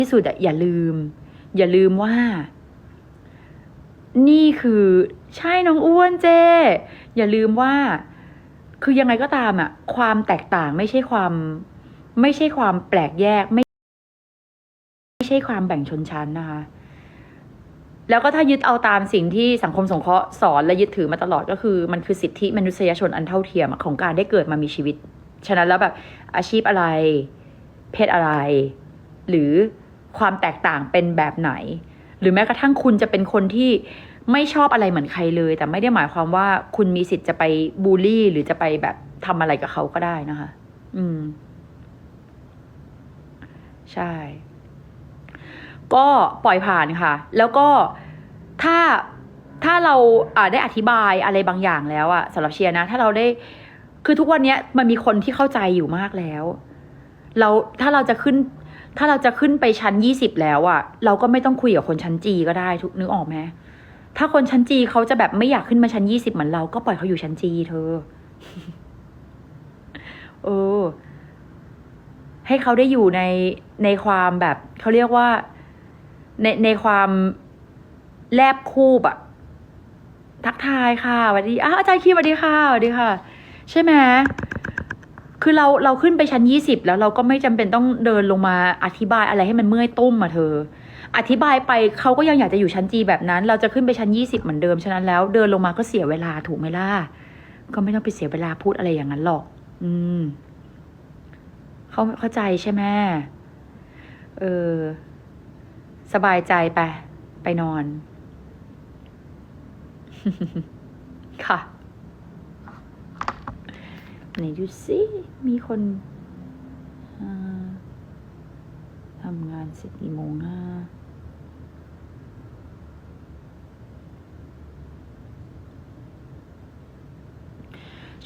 ที่สุดอะอย่าลืม อย่าลืมว่า นี่คือใช่น้องอ้วนเจ อย่าลืมว่า คือยังไงก็ตามอะความแตกต่างไม่ใช่ความ ไม่ใช่ความแปลกแยกไม่ไม่ใช่ความแบ่งชนชั้นนะคะ แล้วก็ถ้ายึดเอาตามสิ่งที่สังคมสงเคราะห์สอนและยึดถือมาตลอดก็คือ มันคือสิทธิมนุษยชนอันเท่าเทียมของการได้เกิดมามีชีวิต ฉะนั้นแล้วแบบอาชีพอะไร เพศอะไร หรือ ความแตกต่างเป็นแบบไหน หรือแม้กระทั่งคุณจะเป็นคนที่ไม่ชอบอะไรเหมือนใครเลย แต่ไม่ได้หมายความว่าคุณมีสิทธิ์จะไปบูลลี่ หรือจะไปแบบทำอะไรกับเขาก็ได้นะคะ อืม ใช่ ก็ปล่อยผ่านค่ะ แล้วก็ถ้าถ้าเราได้อธิบายอะไรบางอย่างแล้วอะสำหรับเชียร์นะ ถ้าเราได้ คือทุกวันนี้มันมีคนที่เข้าใจอยู่มากแล้ว เราถ้าเราจะขึ้น ถ้าเราจะขึ้นไปชั้นยี่สิบแล้วอะเราก็ไม่ต้องคุยกับคนชั้นจีก็ได้ทุกนึกออกไหมถ้าคนชั้นจีเขาจะแบบไม่อยากขึ้นมาชั้นยี่สิบเหมือนเราก็ปล่อยเขาอยู่ชั้นจีเธอ เออ ให้เขาได้อยู่ในในความแบบเขาเรียกว่า ในในความแลบคูบอะทักทายค่ะสวัสดีอ้าวอาจารย์คีสวัสดีค่ะสวัสดีค่ะ ใช่ไหม คือเราเราขึ้นไปชั้นยี่สิบแล้วเราก็ไม่จำเป็นต้องเดินลงมาอธิบายอะไรให้มันเมื่อยตุ้มอะเธอ อธิบายไปเขาก็ยังอยากจะอยู่ชั้นจีแบบนั้น เราจะขึ้นไปชั้นยี่สิบเหมือนเดิมฉะนั้นแล้วเดินลงมาก็เสียเวลาถูกไหมล่ะก็ไม่ต้องไปเสียเวลาพูดอะไรอย่างนั้นหรอก อืมเขาเข้าใจใช่ไหมเออ สบายใจไป ไปนอน ค่ะ ไหนดูสิมีคนทำงานเสร็จกี่โมงนะ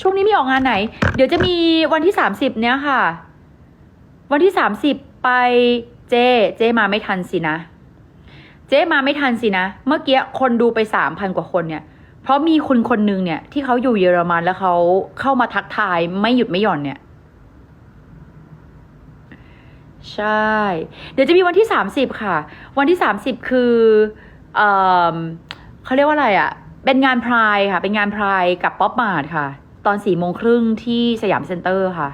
ช่วงนี้มีออกงานไหน เดี๋ยวจะมีวันที่สามสิบเนี้ยค่ะ วันที่สามสิบไปเจ เจมาไม่ทันสินะ เจมาไม่ทันสินะ เมื่อกี้คนดูไปสามพันกว่าคนเนี่ย เพราะมีคนคนหนึ่งเนี่ย ที่เขาอยู่เยอรมันแล้วเขาเข้ามาทักทายไม่หยุดไม่หย่อนเนี่ย ใช่ เดี๋ยวจะมีวันที่สามสิบค่ะ วันที่สามสิบคือเออเขาเรียกว่าอะไรอะ่ะ เป็นงานพรายค่ะ เป็นงานพรายกับป๊อปมาร์ทค่ะ ตอนสี่โมงครึ่งที่สยามเซ็นเตอร์ค่ะ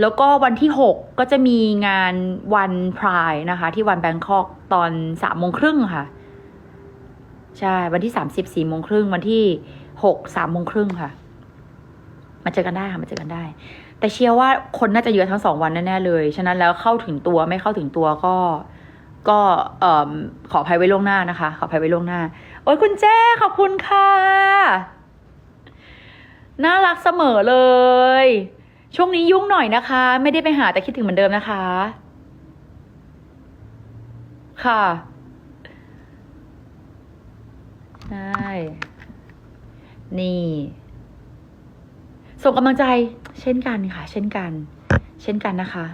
แล้วก็วันที่6ก็จะมีงานวันพรายนะคะ ที่วันแบงคอกตอนสามโมงครึ่งค่ะ ใช่ วันที่สามสิบสี่โมงครึ่งวันที่หกสามโมงครึ่งค่ะ มาเจอกันได้ค่ะมาเจอกันได้ แต่เชื่อว่าคนน่าจะเยอะทั้งสองวันแน่ๆเลย ฉะนั้นแล้วเข้าถึงตัวไม่เข้าถึงตัวก็ก็เออขออภัยไว้ล่วงหน้านะคะ ขออภัยไว้ล่วงหน้า โอ้ยคุณเจ้ขอบคุณค่ะ น่ารักเสมอเลย ช่วงนี้ยุ่งหน่อยนะคะ ไม่ได้ไปหาแต่คิดถึงเหมือนเดิมนะคะ ค่ะ ใช่นี่ ส่งกำลังใจ เช่นกันค่ะ เช่นกัน เช่นกันนะคะ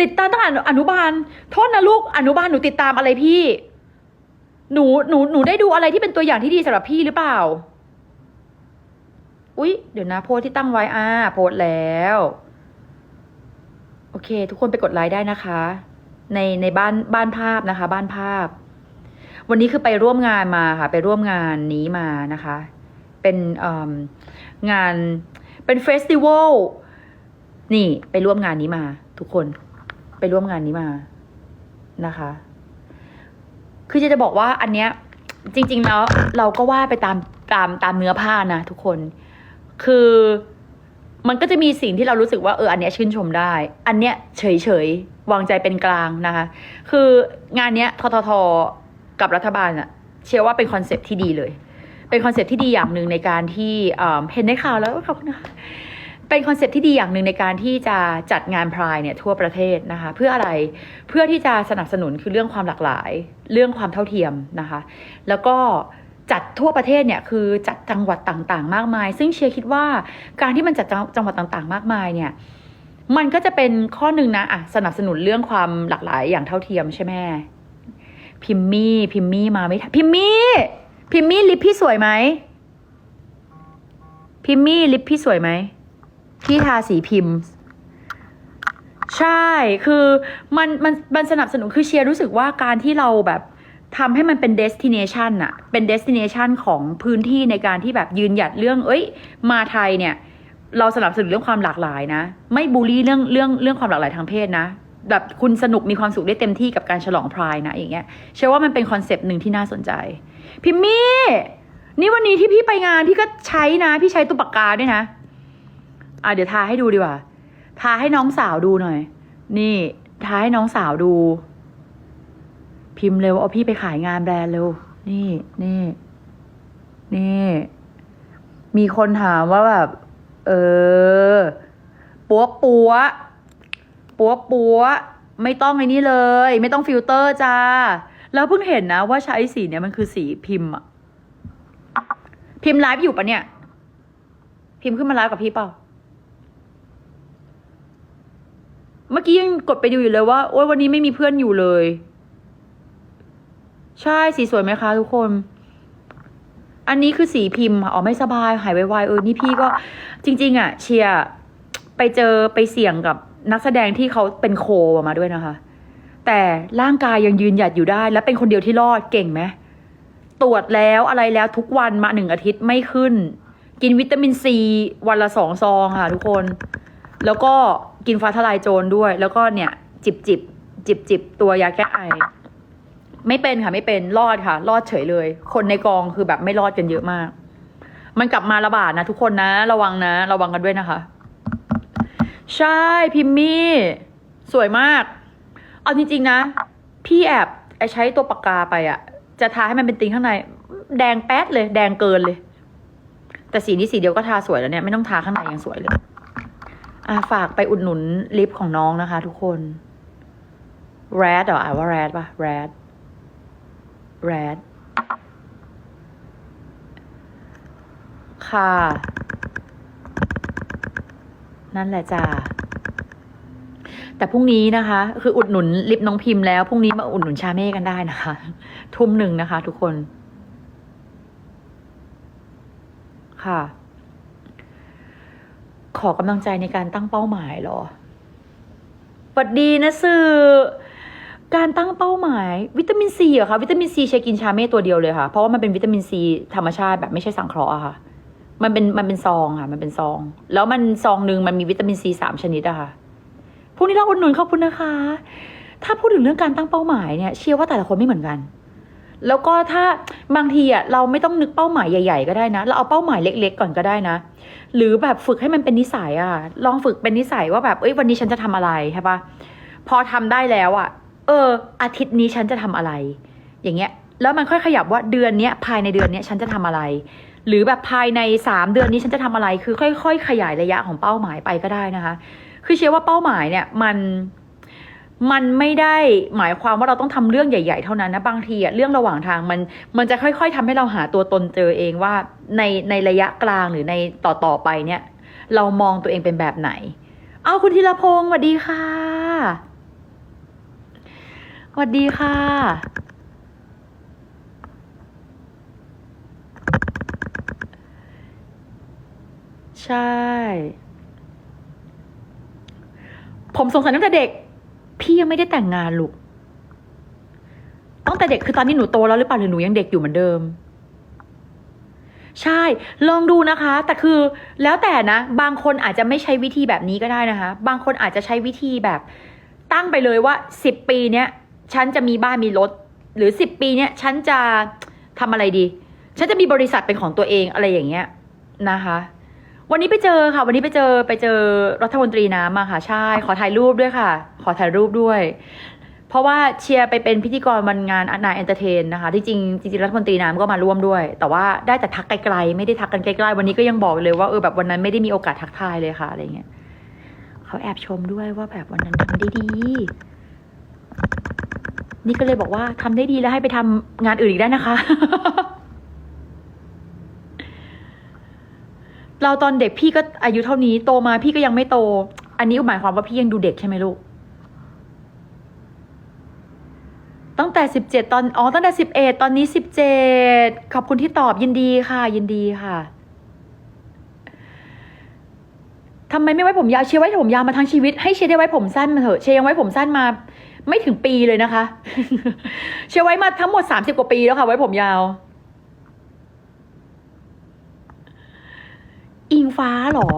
ติดตามตั้งแต่อนุบาล โทษนะลูก อนุบาลหนูติดตามอะไรพี่ หนูหนูหนูได้ดูอะไรที่เป็นตัวอย่างที่ดีสำหรับพี่หรือเปล่า อุ๊ย เดี๋ยวนะ โพสที่ตั้งไว้อ่าโพสแล้ว โอเค ทุกคนไปกดไลค์ได้นะคะ ในในบ้านบ้านภาพนะคะ บ้านภาพ วันนี้คือไปร่วมงานมาค่ะ ไปร่วมงานนี้มานะคะ เป็นงานเป็นเฟสติวัลนี่ไปร่วมงานนี้มา ทุกคนไปร่วมงานนี้มานะคะ คือจะจะบอกว่าอันเนี้ยจริง ๆ แล้วเราก็ว่าไปตามตามตามเนื้อผ้านะทุกคน คือ มันก็จะมีสิ่งที่เรารู้สึกว่าเอออันเนี้ยชื่นชมได้ อันเนี้ยเฉยเฉยๆวางใจเป็นกลางนะคะ คืองานเนี้ยทททกับรัฐบาลอะเชื่อว่าเป็นคอนเซปที่ดีเลย เป็นคอนเซปที่ดีอย่างหนึ่งในการที่เห็นในข่าวแล้วขอบคุณนะคะเป็นคอนเซปที่ดีอย่างหนึ่งในการที่จะจัดงานพรายเนี่ยทั่วประเทศนะคะเพื่ออะไรเพื่อที่จะสนับสนุนคือเรื่องความหลากหลาย เรื่องความเท่าเทียมนะคะ แล้วก็ จัดทั่วประเทศเนี่ยคือจัดจังหวัดต่างๆ มากมาย ซึ่งเชียร์คิดว่าการที่มันจัดจังหวัดต่างๆ มากมายเนี่ยมันก็จะเป็นข้อหนึ่งนะอะสนับสนุนเรื่องความหลากหลายอย่างเท่าเทียมใช่ไหมพิมมี่พิมมี่มาไม่ทันพิมมี่พิมมี่ลิปพี่สวยไหมพิมมี่ลิปพี่สวยไหมพี่ทาสีพิมพ์ ใช่คือมันมันมันสนับสนุนคือเชียร์รู้สึกว่าการที่เราแบบ ทำให้มันเป็น destination อะเป็น destination ของพื้นที่ในการที่แบบยืนหยัดเรื่อง เอ้ย มาไทยเนี่ย เราสนับสนุนเรื่องความหลากหลายนะ ไม่บูลลี่เรื่องเรื่องเรื่องความหลากหลายทางเพศนะ แบบคุณสนุกมีความสุขได้เต็มที่กับการฉลองพรายนะอย่างเงี้ย เชื่อว่ามันเป็นคอนเซปต์หนึ่งที่น่าสนใจ พิมมี่นี่วันนี้ที่พี่ไปงานพี่ก็ใช้นะ พี่ใช้ตัวปากกาด้วยนะ อะเดี๋ยวทาให้ดูดีกว่า ทาให้น้องสาวดูหน่อย นี่ทาให้น้องสาวดู พิมพ์เร็วเอาพี่ไปขายงานแบรนด์เร็ว นี่นี่นี่ มีคนถามว่าแบบ เออ ปัวปัวปัวปัวไม่ต้องไอ้นี่เลย ไม่ต้องฟิลเตอร์จ้า แล้วเพิ่งเห็นนะว่าใช้สีเนี้ยมันคือสีพิมพ์อะพิมพ์ไลฟ์อยู่ปะเนี่ย พิมพ์ขึ้นมาไลฟ์กับพี่เปล่า เมื่อกี้ยังกดไปดูอยู่เลยว่าโอ๊ยวันนี้ไม่มีเพื่อนอยู่เลย ใช่สีสวยไหมคะทุกคน อันนี้คือสีพิมพ์อ๋อไม่สบายหายไวๆเออนี่พี่ก็จริง ๆ อะ เชียร์ไปเจอไปเสี่ยงกับนักแสดงที่เขาเป็นโคมาด้วยนะคะ แต่ร่างกายยังยืนหยัดอยู่ได้ และเป็นคนเดียวที่รอดเก่งไหมตรวจแล้วอะไรแล้วทุกวันมาหนึ่งอาทิตย์ไม่ขึ้น กินวิตามินซีวันละสองซองค่ะ ทุกคน แล้วก็กินฟ้าทลายโจรด้วย แล้วก็เนี่ย จิบจิบจิบจิบตัวยาแก้ไอ ไม่เป็นค่ะ ไม่เป็นรอดค่ะ รอดเฉยเลย คนในกองคือแบบไม่รอดกันเยอะมาก มันกลับมาระบาดนะทุกคนนะ ระวังนะ ระวังกันด้วยนะคะ ใช่พิมมี่ สวยมาก เอาจริง ๆ นะ พี่แอบใช้ตัวปากกาไปอะจะทาให้มันเป็นติงข้างใน แดงแป๊ดเลย แดงเกินเลย แต่สีนี้สีเดียวก็ทาสวยแล้วเนี่ยไม่ต้องทาข้างในยังสวยเลยอ่าฝากไปอุดหนุนลิปของน้องนะคะ ทุกคนแรดเหรออ่านว่าแรดปะแรดแรดค่ะ นั่นแหละจ้าแต่พรุ่งนี้นะคะ คืออุดหนุนลิปน้องพิมพ์แล้วพรุ่งนี้มาอุดหนุนชาเม่กันได้นะคะ ทุ่มหนึ่งนะคะ ทุกคน ค่ะ ขอกำลังใจในการตั้งเป้าหมายหรอสวัสดีนะสื่อ การตั้งเป้าหมายวิตามินซีเหรอคะวิตามินซีใช้กินชาเม่ตัวเดียวเลยค่ะ เพราะว่ามันเป็นวิตามินซีธรรมชาติแบบไม่ใช่สังเคราะห์อะค่ะ มันเป็นมันเป็นซองค่ะ มันเป็นซอง แล้วมันซองหนึ่งมันมีวิตามินซีสามชนิดอะค่ะพวกนี้เราอุดหนุนขอบคุณนะคะ ถ้าพูดถึงเรื่องการตั้งเป้าหมายเนี่ย เชื่อว่าแต่ละคนไม่เหมือนกัน แล้วก็ถ้าบางทีอะเราไม่ต้องนึกเป้าหมายใหญ่ ๆ ก็ได้นะ เราเอาเป้าหมายเล็ก ๆ ก่อนก็ได้นะ หรือแบบฝึกให้มันเป็นนิสัยอะลองฝึกเป็นนิสัยว่าแบบเอ้ยวันนี้ฉันจะทำอะไรใช่ปะพอทำได้แล้วอะ เออ อาทิตย์นี้ฉันจะทำอะไร อย่างเงี้ย แล้วมันค่อยขยับว่าเดือนเนี้ยภายในเดือนเนี้ยฉันจะทำอะไร หรือแบบภายในสามเดือนนี้ฉันจะทำอะไร คือค่อย ๆ ขยายระยะของเป้าหมายไปก็ได้นะคะ คือเชื่อว่าเป้าหมายเนี่ยมันมันไม่ได้หมายความว่าเราต้องทำเรื่องใหญ่ ๆ เท่านั้นนะบางทีอะเรื่องระหว่างทางมันมันจะค่อย ๆทำให้เราหาตัวตนเจอเองว่าในในระยะกลางหรือในต่อต่อไปเนี่ย เรามองตัวเองเป็นแบบไหน เอาคุณธีรพงศ์สวัสดีค่ะ วัสดีค่ะ ใช่ ผมสงสัยตั้งแต่เด็ก พี่ยังไม่ได้แต่งงานลูกตั้งแต่เด็กคือตอนนี้หนูโตแล้วหรือเปล่าหรือหนูยังเด็กอยู่เหมือนเดิม ใช่ ลองดูนะคะ แต่คือแล้วแต่นะ บางคนอาจจะไม่ใช้วิธีแบบนี้ก็ได้นะคะ บางคนอาจจะใช้วิธีแบบตั้งไปเลยว่าสิบปีเนี้ย ฉันจะมีบ้านมีรถ หรือสิบปีเนี้ยฉันจะทำอะไรดี ฉันจะมีบริษัทเป็นของตัวเองอะไรอย่างเงี้ยนะคะ วันนี้ไปเจอค่ะ วันนี้ไปเจอไปเจอรัฐมนตรีน้ำมาค่ะใช่ขอถ่ายรูปด้วยค่ะ ขอถ่ายรูปด้วย เพราะว่าเชียร์ไปเป็นพิธีกรวันงานนายเอนเตอร์เทนนะคะที่จริงจริงรัฐมนตรีน้ำก็มาร่วมด้วย แต่ว่าได้แต่ทักไกลๆไม่ได้ทักกันใกล้ๆวันนี้ก็ยังบอกเลยว่าเออแบบวันนั้นไม่ได้มีโอกาสทักทายเลยค่ะอะไรเงี้ยเขาแอบชมด้วยว่าแบบวันนั้นทำได้ดี นี่ก็เลยบอกว่าทำได้ดีแล้วให้ไปทำงานอื่นอีกได้นะคะ เราตอนเด็กพี่ก็อายุเท่านี้โตมาพี่ก็ยังไม่โต อันนี้หมายความว่าพี่ยังดูเด็กใช่ไหมลูก ตั้งแต่สิบเจ็ดตอนอ๋อตั้งแต่สิบเอ็ดตอนนี้สิบเจ็ดขอบคุณที่ตอบยินดีค่ะ ยินดีค่ะทำไมไม่ไว้ผมยาวเชียร์ไว้ผมยาวมาทั้งชีวิตให้เชียร์ได้ไว้ผมสั้นมาเถอะเชียร์ยังไว้ผมสั้นมา ไม่ถึงปีเลยนะคะ เชียร์ไว้มาทั้งหมดสามสิบกว่าปีแล้วค่ะ ไว้ผมยาว อิงฟ้าเหรอ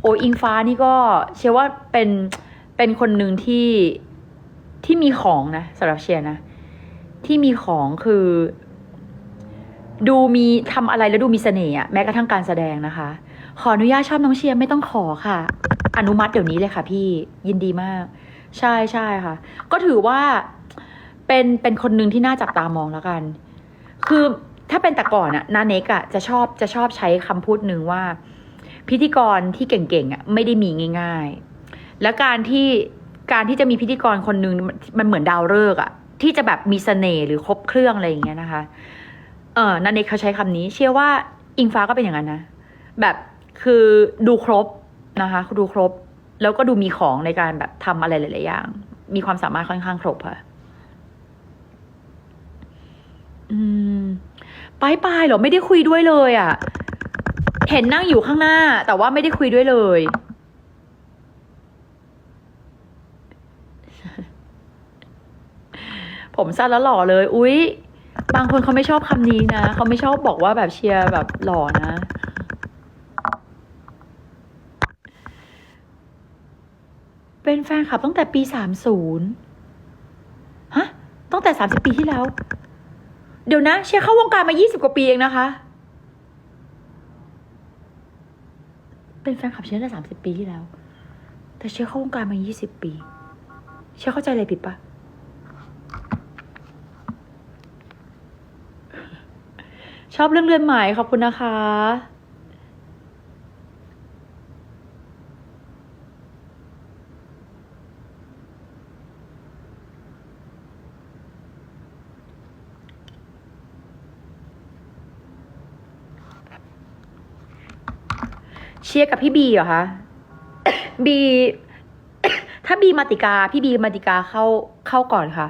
โอ้อิงฟ้านี่ก็เชียร์ว่าเป็นเป็นคนหนึ่งที่ที่มีของนะสำหรับเชียร์นะ ที่มีของคือ ดูมีทำอะไรแล้วดูมีเสน่ห์อะแม้กระทั่งการแสดงนะคะ ขออนุญาตชอบน้องเชียร์ไม่ต้องขอค่ะ อนุมัติเดี๋ยวนี้เลยค่ะพี่ยินดีมาก ใช่ใช่ค่ะ ก็ถือว่าเป็นเป็นคนหนึ่งที่น่าจับตามองแล้วกัน คือถ้าเป็นแต่ก่อนอะนาเนกอะจะชอบจะชอบใช้คำพูดหนึ่งว่า พิธีกรที่เก่งๆอะไม่ได้มีง่าย ๆ และการที่การที่จะมีพิธีกรคนหนึ่งมันเหมือนดาวฤกษ์อะที่จะแบบมีเสน่ห์หรือครบเครื่องอะไรอย่างเงี้ยนะคะ เออนันเนกเขาใช้คำนี้ เชื่อว่าอิงฟ้าก็เป็นอย่างนั้นนะ แบบคือดูครบนะคะดูครบ แล้วก็ดูมีของในการแบบทำอะไรหลาย ๆ อย่าง มีความสามารถค่อนข้างครบค่ะอืมปลายปลายหรอไม่ได้คุยด้วยเลยอะ่ะ เห็นนั่งอยู่ข้างหน้า แต่ว่าไม่ได้คุยด้วยเลย ผมสั้นแล้วหล่อเลย อุ๊ย บางคนเขาไม่ชอบคำนี้นะเขาไม่ชอบบอกว่าแบบเชียร์แบบหล่อนะ เป็นแฟนคลับตั้งแต่ปีสามศูนย์ฮะ ตั้งแต่สามสิบปีที่แล้ว เดี๋ยวนะ เชียร์เข้าวงการมายี่สิบกว่าปีเองนะคะ เป็นแฟนคลับเชียร์ตั้งแต่สามสิบปีที่แล้ว แต่เชียร์เข้าวงการมายี่สิบปี เชียร์เข้าใจอะไรผิดปะชอบเรื่องเรือนใหม่ขอบคุณนะคะ เชียร์กับพี่บีเหรอคะ บี ถ้าบีมาติกา พี่บีมาติกาเข้าเข้าก่อนค่ะ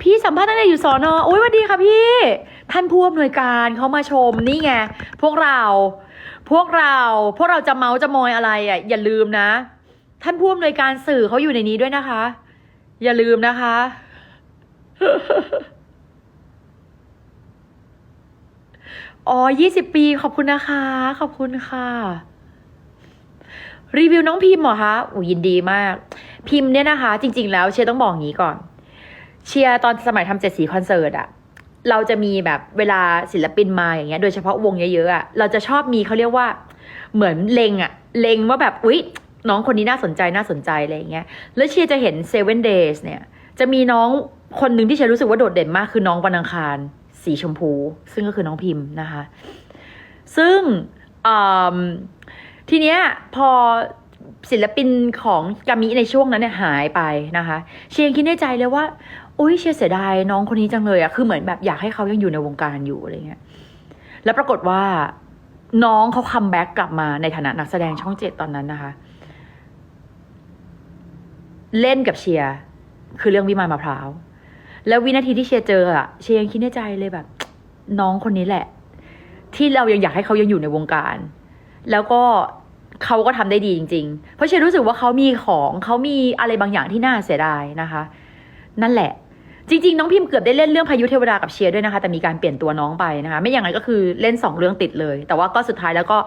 พี่สัมภาษณ์ตั้งแต่อยู่สอนอโอ้ยสวัสดีค่ะพี่ ท่านผู้อำนวยการเขามาชมนี่ไง พวกเรา พวกเรา พวกเราจะเมาจะมอยอะไรอะ อย่าลืมนะ ท่านผู้อำนวยการสื่อเขาอยู่ในนี้ด้วยนะคะ อย่าลืมนะคะ อ๋อยี่สิบปีขอบคุณนะคะ ขอบคุณค่ะ รีวิวน้องพิมพ์เหรอคะอูยินดีมาก พิมพ์เนี่ยนะคะ จริง ๆ แล้วเชียร์ต้องบอกอย่างนี้ก่อน เชียร์ตอนสมัยทำเจ็ดสีคอนเสิร์ตอะเราจะมีแบบเวลาศิลปินมาอย่างเงี้ย โดยเฉพาะวงเยอะๆอะเราจะชอบมีเขาเรียกว่า เหมือนเลงอะเลงว่าแบบอุ๊ยน้องคนนี้น่าสนใจน่าสนใจอะไรอย่างเงี้ย แล้วเชียร์จะเห็น Seven Days เนี่ย จะมีน้องคนหนึ่งที่เชียร์รู้สึกว่าโดดเด่นมากคือน้องวันอังคาร สีชมพู ซึ่งก็คือน้องพิมพ์นะคะ ซึ่งทีเนี้ยพอศิลปินของกามิในช่วงนั้นเนี่ยหายไปนะคะ เชียงคิดในใจเลยว่าโอ้ยเชียเสียดายน้องคนนี้จังเลยอะคือเหมือนแบบอยากให้เขายังอยู่ในวงการอยู่อะไรเงี้ยแล้วปรากฏว่าน้องเขาคัมแบ็กกลับมาในฐานะนักแสดงช่องเจ็ดตอนนั้นนะคะ เล่นกับเชียร์คือเรื่องวิมานมะพร้าว แล้ววินาทีที่เชียร์เจออะเชียร์ยังคิดในใจเลยแบบ น้องคนนี้แหละ ที่เรายังอยากให้เขายังอยู่ในวงการ แล้วก็เขาก็ทำได้ดีจริง ๆ เพราะเชียร์รู้สึกว่าเขามีของเขามีอะไรบางอย่างที่น่าเสียดายนะคะ นั่นแหละ จริง ๆ น้องพิมพ์เกือบได้เล่นเรื่องพายุเทวดากับเชียร์ด้วยนะคะ แต่มีการเปลี่ยนตัวน้องไปนะคะ ไม่อย่างนั้นก็คือเล่นสองเรื่องติดเลย แต่ว่าก็สุดท้ายแล้วก็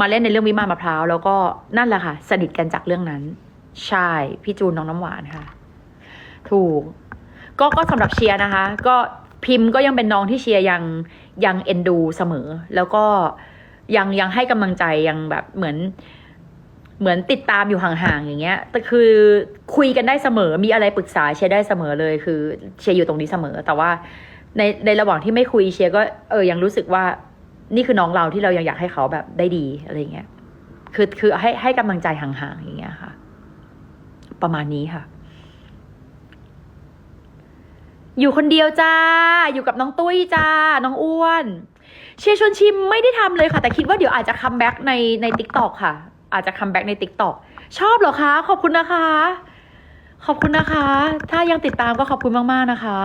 มาเล่นในเรื่องวิมานมะพร้าวแล้วก็นั่นแหละค่ะ สนิทกันจากเรื่องนั้น ใช่ พี่จูนน้องน้ำหวานค่ะ ถูก ก็ก็สำหรับเชียร์นะคะ ก็พิมพ์ก็ยังเป็นน้องที่เชียร์ยังยังเอ็นดูเสมอ แล้วก็ยังยังให้กำลังใจยังแบบเหมือน เหมือนติดตามอยู่ห่างๆอย่างเงี้ยแต่คือคุยกันได้เสมอมีอะไรปรึกษาเชียร์ได้เสมอเลย คือเชียร์อยู่ตรงนี้เสมอ แต่ว่าในในระหว่างที่ไม่คุยเชียร์ก็เออยังรู้สึกว่านี่คือน้องเราที่เรายังอยากให้เขาแบบได้ดีอะไรเงี้ย คือคือให้ให้กำลังใจห่างๆอย่างเงี้ยค่ะ ประมาณนี้ค่ะ อยู่คนเดียวจ้า อยู่กับน้องตุ้ยจ้า น้องอ้วน เชียร์ชวนชิมไม่ได้ทำเลยค่ะ แต่คิดว่าเดี๋ยวอาจจะคัมแบ็กในในติ๊กตอกค่ะ อาจจะคัมแบ็กในติ๊กตอกชอบเหรอคะ ขอบคุณนะคะ ขอบคุณนะคะ ถ้ายังติดตามก็ขอบคุณมาก ๆ นะคะ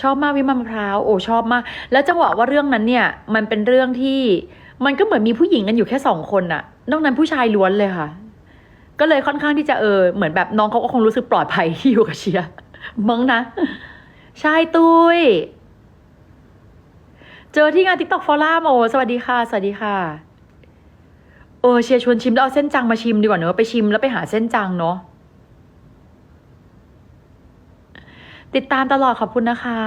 ชอบมากวิมามะพร้าว โอ้ชอบมาก แล้วจังหวะว่าเรื่องนั้นเนี่ย มันเป็นเรื่องที่ มันก็เหมือนมีผู้หญิงกันอยู่แค่สองคนน่ะ นอกนั้นผู้ชายล้วนเลยค่ะ ก็เลยค่อนข้างที่จะเออเหมือนแบบน้องเขาก็คงรู้สึกปลอดภัยที่อยู่กับเชียร์มั้งนะ ใช่ตุ้ย เจอที่งาน TikTok ฟอรัมโอ้สวัสดีค่ะ สวัสดีค่ะ เออเชียร์ชวนชิมแล้วเอาเส้นจังมาชิมดีกว่าเนอะไปชิมแล้วไปหาเส้นจังเนาะติดตามตลอดขอบคุณนะคะ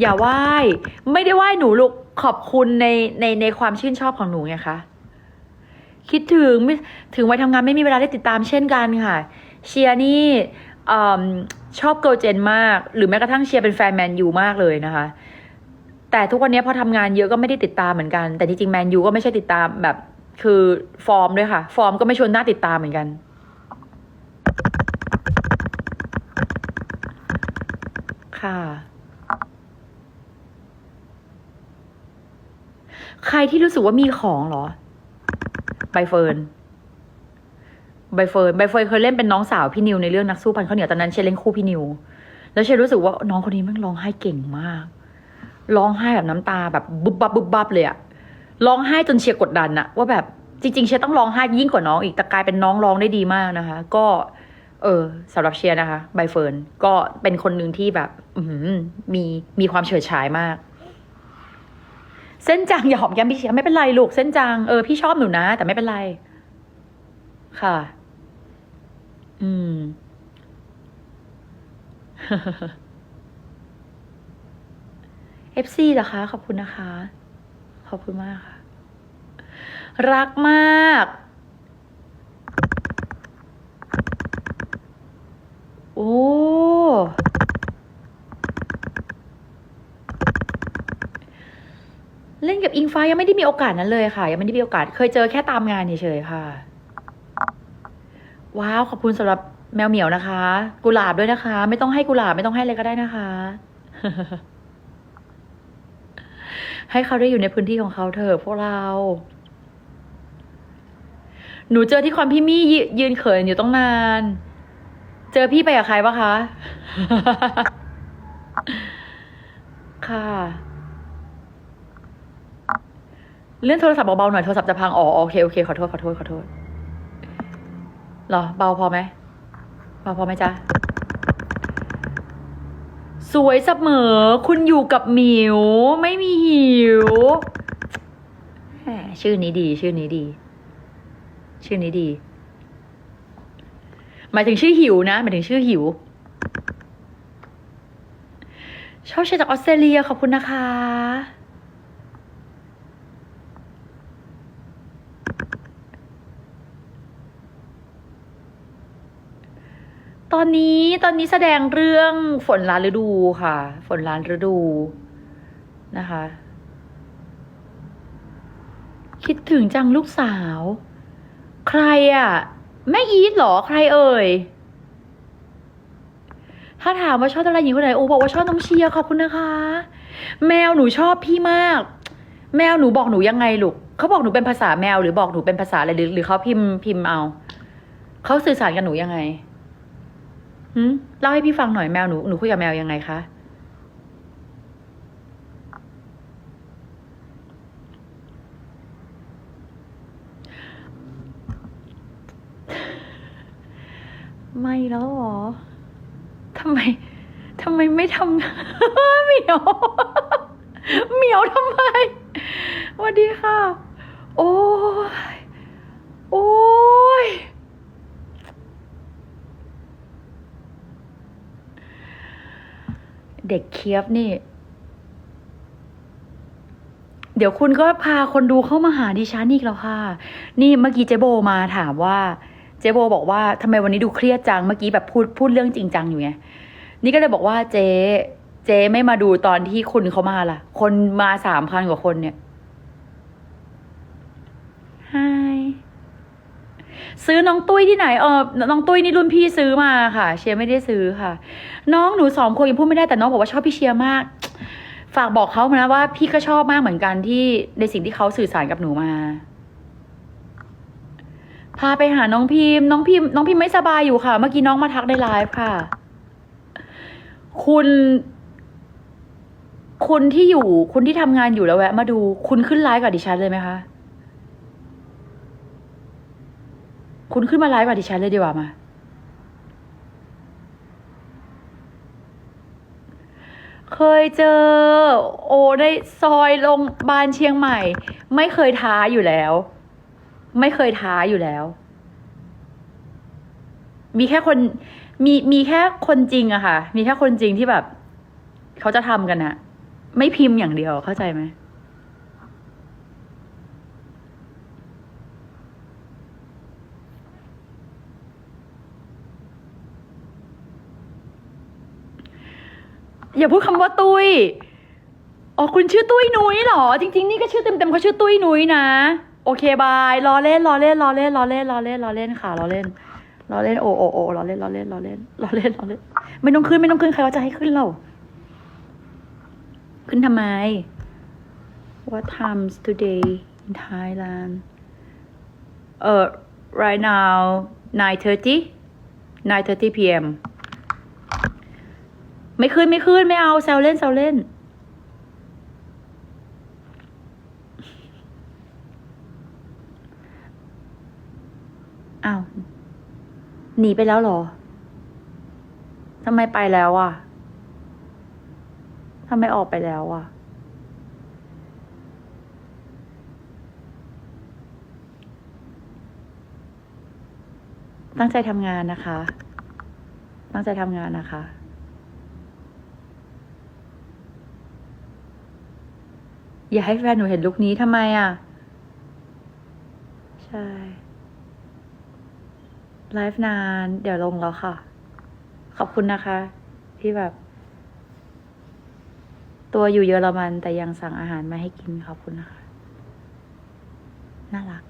อย่าไหว้ ไม่ได้ไหว้หนูลูกขอบคุณในในในความชื่นชอบของหนูไงคะ คิดถึงไม่ถึงวัยทำงานไม่มีเวลาได้ติดตามเช่นกันค่ะ เชียร์นี่ชอบเกิร์ลเจนมาก หรือแม้กระทั่งเชียร์เป็นแฟนแมนยูมากเลยนะคะ แต่ทุกวันนี้พอทำงานเยอะก็ไม่ได้ติดตามเหมือนกัน แต่จริงๆแมนยูก็ไม่ใช่ติดตามแบบคือฟอร์มด้วยค่ะ ฟอร์มก็ไม่ชวนน่าติดตามเหมือนกันค่ะ ใครที่รู้สึกว่ามีของเหรอ ใบเฟิร์นใบเฟิร์นใบเฟิร์นเคยเล่นเป็นน้องสาวพี่นิวในเรื่องนักสู้พันข้าวเหนียวตอนนั้นเชยเล่นคู่พี่นิว แล้วเชยรู้สึกว่าน้องคนนี้มันร้องไห้เก่งมากร้องไห้แบบน้ำตาแบบบุบบับบุบบับเลยอะร้องไห้จนเชียร์กดดันอะว่าแบบจริง ๆ เชียร์ต้องร้องไห้ยิ่งกว่าน้องอีกแต่กลายเป็นน้องร้องได้ดีมากนะคะ ก็ เออสำหรับเชียร์นะคะ ใบเฟิร์นก็เป็นคนหนึ่งที่แบบ อืมีมีความเฉิดฉายมาก เส้นจังอย่าหอมแก้มพี่เชียไม่เป็นไรลูกเส้นจังเออพี่ชอบหนูนะ แต่ไม่เป็นไร ค่ะ อืม เอฟซีเหรอคะ ขอบคุณนะคะ ขอบคุณมากค่ะ รักมาก โอ้ เล่นกับอิงฟ้ายังไม่ได้มีโอกาสนั้นเลยค่ะ ยังไม่ได้มีโอกาส เคยเจอแค่ตามงานเฉยๆค่ะ ว้าวขอบคุณสำหรับแมวเหมียวนะคะ กุหลาบด้วยนะคะ ไม่ต้องให้กุหลาบไม่ต้องให้อะไรก็ได้นะคะ ให้เขาได้อยู่ในพื้นที่ของเขาเถอะพวกเรา หนูเจอที่คอนพี่มี่ยืยืนเขินอยู่ต้องนาน เจอพี่ไปกับใครปะคะ ค่ะ เลื่อนโทรศัพท์เบาๆหน่อยโทรศัพท์จะพังอ๋อโอเคโอเคขอโทษขอโทษขอโทษหรอเบาพอไหมเบาพอไหมจ๊ะสวยเสมอ คุณอยู่กับหมิว ไม่มีหิวแหมชื่อนี้ดี ชื่อนี้ดี ชื่อนี้ดี หมายถึงชื่อหิวนะหมายถึงชื่อหิวชอบเชียร์จากออสเตรเลียขอบคุณนะคะ ตอนนี้ตอนนี้แสดงเรื่องฝนล้านฤดูค่ะ ฝนล้านฤดูนะคะ คิดถึงจังลูกสาว ใครอะ่ะแม่อีทหรอใครเอ่ยถ้าถามว่าชอบอะไรหญิงคนไหนโอ้บอกว่าชอบน้องเชียร์ขอบคุณนะคะ แมวหนูชอบพี่มาก แมวหนูบอกหนูยังไงลูกเขาบอกหนูเป็นภาษาแมวหรือบอกหนูเป็นภาษาอะไรหรือหรือเขาพิมพ์พิมพ์เอาเขาสื่อสารกับหนูยังไง หืมเล่าให้พี่ฟังหน่อยแมวหนูหนูคุยกับแมวยังไงคะไม่แล้วหรอทำไมทำไมไม่ทำ เหมียว เหมียวทำไมสวัสดีค่ะ โอ้ย โอ้ย เด็กเคียบนี่ เดี๋ยวคุณก็พาคนดูเข้ามาหาดิฉันอีกแล้วค่ะ นี่เมื่อกี้เจโบมาถามว่า เจโบบอกว่าทำไมวันนี้ดูเครียดจัง เมื่อกี้แบบพูดพูดเรื่องจริงจังอยู่ไง นี่ก็เลยบอกว่าเจ๊เจ๊ไม่มาดูตอนที่คุณเขามาล่ะ คนมาสามพันกว่าคนเนี่ยไฮ ซื้อน้องตุ้ยที่ไหนเออน้องตุ้ยนี่รุ่นพี่ซื้อมาค่ะ เชียร์ไม่ได้ซื้อค่ะ น้องหนูสองคนยังพูดไม่ได้แต่น้องบอกว่าชอบพี่เชียร์มาก ฝากบอกเขานะว่าพี่ก็ชอบมากเหมือนกันที่ในสิ่งที่เขาสื่อสารกับหนูมาพาไปหาน้องพิมพ์น้องพิมพ์น้องพิมพ์ไม่สบายอยู่ค่ะ เมื่อกี้น้องมาทักในไลฟ์ค่ะ คุณ คุณที่อยู่ คุณที่ทำงานอยู่แล้วแวะ มาดู คุณขึ้นไลฟ์กับดิฉันเลยไหมคะ คุณขึ้นมาไลฟ์กับดิฉันเลยดีกว่ามา เคยเจอ โอในซอยโรงพยาบาลเชียงใหม่ ไม่เคยท้าอยู่แล้ว ไม่เคยท้าอยู่แล้ว มีแค่คน มีมีแค่คนจริงอะค่ะ มีแค่คนจริงที่แบบ เขาจะทำกันอะไม่พิมพ์อย่างเดียวเข้าใจไหม อย่าพูดคำว่าตุ้ยอ๋อคุณชื่อตุ้ยนุ้ยเหรอ จริง ๆ นี่ก็ชื่อเต็มๆเขาชื่อตุ้ยนุ้ยนะ โอเคบายรอเล่นรอเล่นรอเล่นรอเล่นรอเล่นรอเล่นค่ะรอเล่นรอเล่นโอโอโอรอเล่นรอเล่นรอเล่นรอเล่นรอเล่นไม่ต้องขึ้นไม่ต้องขึ้นใครเขาจะให้ขึ้นเรา ขึ้นทำไม What times today in Thailand เอ่อ right now 9:30 9:30 p.m. ไม่ขึ้นไม่ขึ้นไม่เอาแซวเล่นแซวเล่น อ้าว หนีไปแล้วเหรอทำไมไปแล้วอะทำไมออกไปแล้วอะตั้งใจทำงานนะคะ ตั้งใจทำงานนะคะ อย่าให้แฟนหนูเห็นลุคนี้ทำไมอะ ใช่ ไลฟ์นาน เดี๋ยวลงแล้วค่ะ ขอบคุณนะคะ ที่แบบ ตัวอยู่เยอรมันแต่ยังสั่งอาหารมาให้กินขอบคุณนะคะ น่ารัก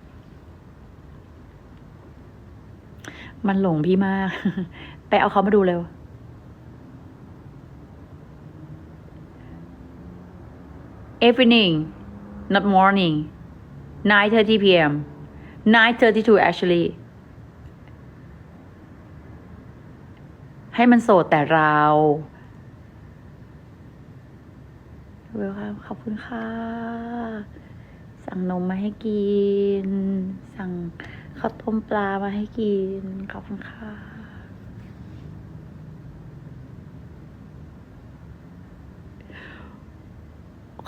มันหลงพี่มาก ไปเอาเขามาดูเร็ว evening not morning 9:30 p.m. 9:32 actually ให้มันโสดแต่เราเวลค่ะขอบคุณค่ะ สั่งนมมาให้กิน สั่งข้าวต้มปลามาให้กิน ขอบคุณค่ะ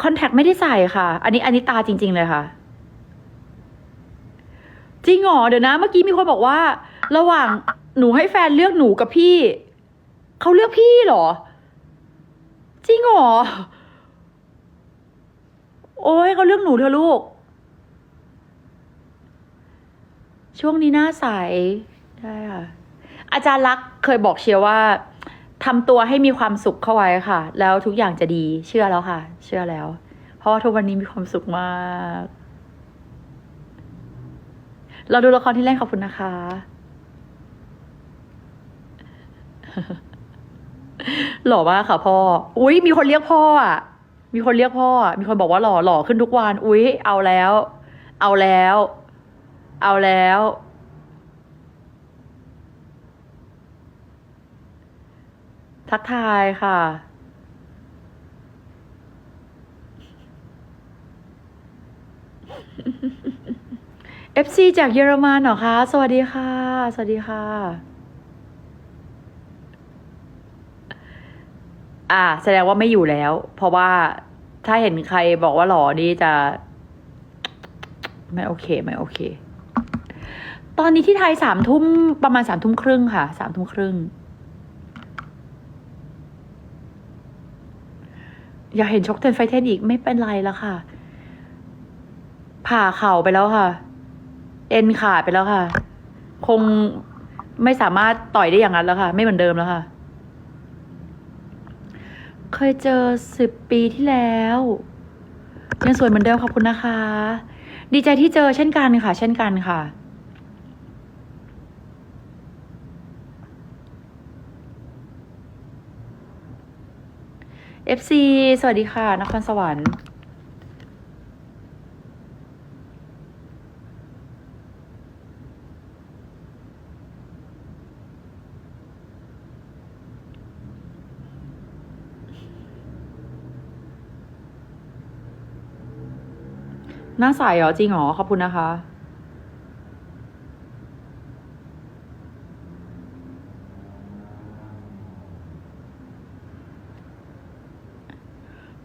คอนแทคไม่ได้ใส่ค่ะ อันนี้อันนี้ตาจริง ๆ เลยค่ะ จริงเหรอเดี๋ยวนะ เมื่อกี้มีคนบอกว่า ระหว่างหนูให้แฟนเลือกหนูกับพี่ เขาเลือกพี่เหรอ จริงเหรอ โอ้ยเขาเลือกหนูเธอะลูก ช่วงนี้หน้าใสใช่ค่ะ อาจารย์ลักษ์เคยบอกเชียร์ว่า ทำตัวให้มีความสุขเข้าไว้ค่ะ แล้วทุกอย่างจะดีเชื่อแล้วค่ะ เชื่อแล้ว เพราะว่าทุกวันนี้มีความสุขมาก เราดูละครที่เล่นขอบคุณนะคะ หล่อมากค่ะพ่อ อุ้ยมีคนเรียกพ่ออะมีคนเรียกพ่อ มีคนบอกว่าหล่อหล่อขึ้นทุกวัน อุ้ยเอาแล้ว เอาแล้ว เอาแล้ว ทักทายค่ะ FC จากเยอรมันเหรอคะ สวัสดีค่ะ สวัสดีค่ะ อ่า แสดงว่าไม่อยู่แล้ว เพราะว่าถ้าเห็นใครบอกว่าหล่อนี่จะ ไม่โอเค ไม่โอเค ตอนนี้ที่ไทยสามทุ่มประมาณสามทุ่มครึ่งค่ะ สามทุ่มครึ่ง อยากเห็นชกเทนไฟเทนอีกไม่เป็นไรแล้วค่ะ ผ่าเข่าไปแล้วค่ะ เอ็นขาดไปแล้วค่ะ คงไม่สามารถต่อยได้อย่างนั้นแล้วค่ะ ไม่เหมือนเดิมแล้วค่ะ เคยเจอสิบปีที่แล้วยังสวยเหมือนเดิมขอบคุณนะคะ ดีใจที่เจอเช่นกันค่ะ เช่นกันค่ะ เอฟซีสวัสดีค่ะ นครสวรรค์ หน้าใสเหรอ จริงเหรอ ขอบคุณนะคะ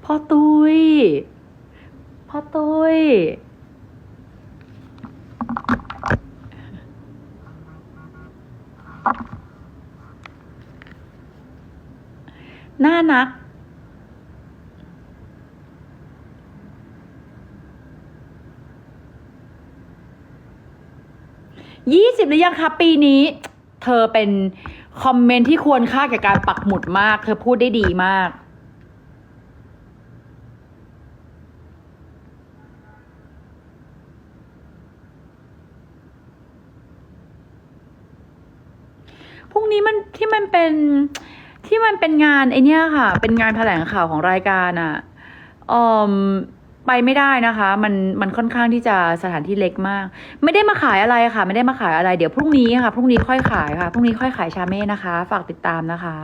พ่อตุ้ยพ่อตุ้ยน่านัก ยี่สิบหรือยังคะปีนี้ เธอเป็นคอมเมนต์ที่ควรค่าแก่การปักหมุดมาก เธอพูดได้ดีมาก พรุ่งนี้มันที่มันเป็นที่มันเป็นงานไอเนี้ยค่ะ เป็นงานแถลงข่าวของรายการอะอมไปไม่ได้นะคะ มันมันค่อนข้างที่จะสถานที่เล็กมาก ไม่ได้มาขายอะไรค่ะ ไม่ได้มาขายอะไร เดี๋ยวพรุ่งนี้ค่ะพรุ่งนี้ค่อยขายค่ะพรุ่งนี้ค่อยขายชาเม่นะคะ ฝากติดตามนะคะ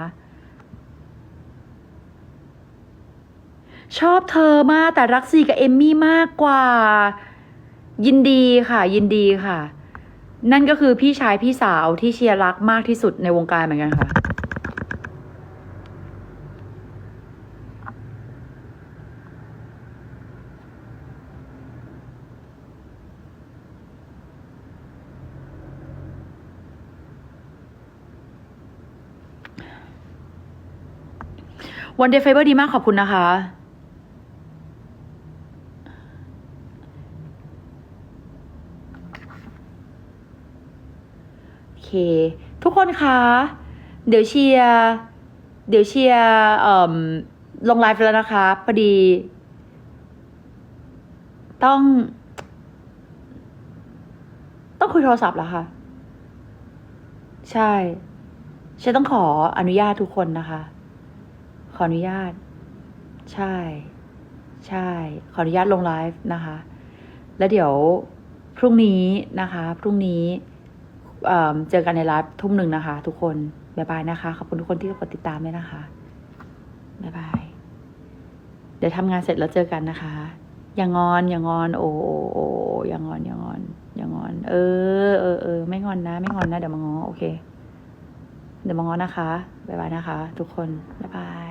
ชอบเธอมากแต่รักซีกับเอมมี่มากกว่า ยินดีค่ะ ยินดีค่ะ นั่นก็คือพี่ชายพี่สาวที่เชียร์รักมากที่สุดในวงการเหมือนกันค่ะ วันเดย์ไฟเบอร์ดีมากขอบคุณนะคะ โอเค ทุกคนคะ เดี๋ยวเชียร์ เดี๋ยวเชียร์ลงไลฟ์แล้วนะคะพอดี ต้อง ต้องคุยโทรศัพท์แล้วค่ะ ใช่ฉันต้องขออนุญาตทุกคนนะคะ ออนุญาต ใช่ ใช่ ขออนุญาตลงไลฟ์นะคะ แล้วเดี๋ยวพรุ่งนี้นะคะ พรุ่งนี้เเจอกันในไลฟ์ทุ่มหนึ่งนะคะ ทุกคน บ๊ายบายนะคะ ขอบคุณทุกคนที่กดติดตามด้วยนะคะ บ๊ายบาย เดี๋ยวทำงานเสร็จแล้วเจอกันนะคะ อย่างงอน อย่างงอน โอ้โอ้โอ้อย่างงอน อย่างงอน อย่างอน เออ เออเออไม่งอนนะ ไม่งอนนะ เดี๋ยวมางอ โอเค เดี๋ยวมางอนะคะ บ๊ายบายนะคะ ทุกคน บ๊ายบาย